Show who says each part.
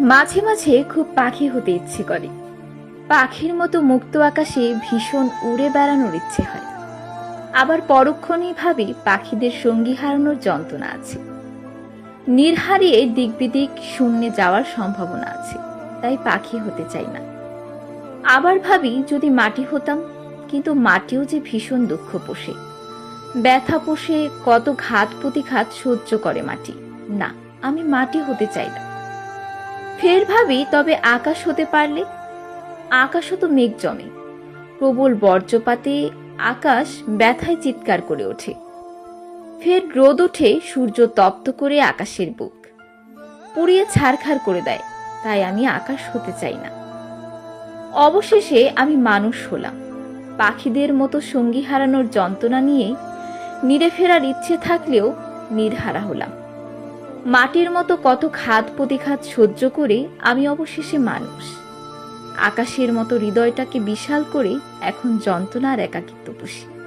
Speaker 1: মাঝে মাঝে খুব পাখি হতে ইচ্ছে করে। পাখির মতো মুক্ত আকাশে ভীষণ উড়ে বেড়ানোর ইচ্ছে হয়। আবার পরক্ষণেই ভাবি পাখিদের সঙ্গী হারানোর যন্ত্রণা আছে। নির্হারিয়ে দিক বিদিক শূন্যে যাওয়ার সম্ভাবনা আছে, তাই পাখি হতে চাই না। আবার ভাবি যদি মাটি হতাম, কিন্তু মাটিও যে ভীষণ দুঃখ পোষে। ব্যথা পোষে কত ঘাত প্রতিঘাত সহ্য করে মাটি। না, আমি মাটি হতে চাই না। ফের ভাবি তবে আকাশ হতে পারলে। আকাশও তো মেঘ জমে। প্রবল বর্জ্যপাতে আকাশ ব্যথায় চিৎকার করে ওঠে। ফের রোদ ওঠে, সূর্য তপ্ত করে আকাশের বুক। পুড়িয়ে ছারখার করে দেয়, তাই আমি আকাশ হতে চাই না। অবশেষে আমি মানুষ হলাম। পাখিদের মতো সঙ্গী হারানোর যন্ত্রণা নিয়ে নিরে ফেরার ইচ্ছে থাকলেও নির্হারা হলাম। মাটির মতো কত খাদ প্রতিঘাত সহ্য করে আমি অবশেষে মানুষ। আকাশের মতো হৃদয়টাকে বিশাল করে এখন যন্ত্রণার একাকিত্ব পুষি।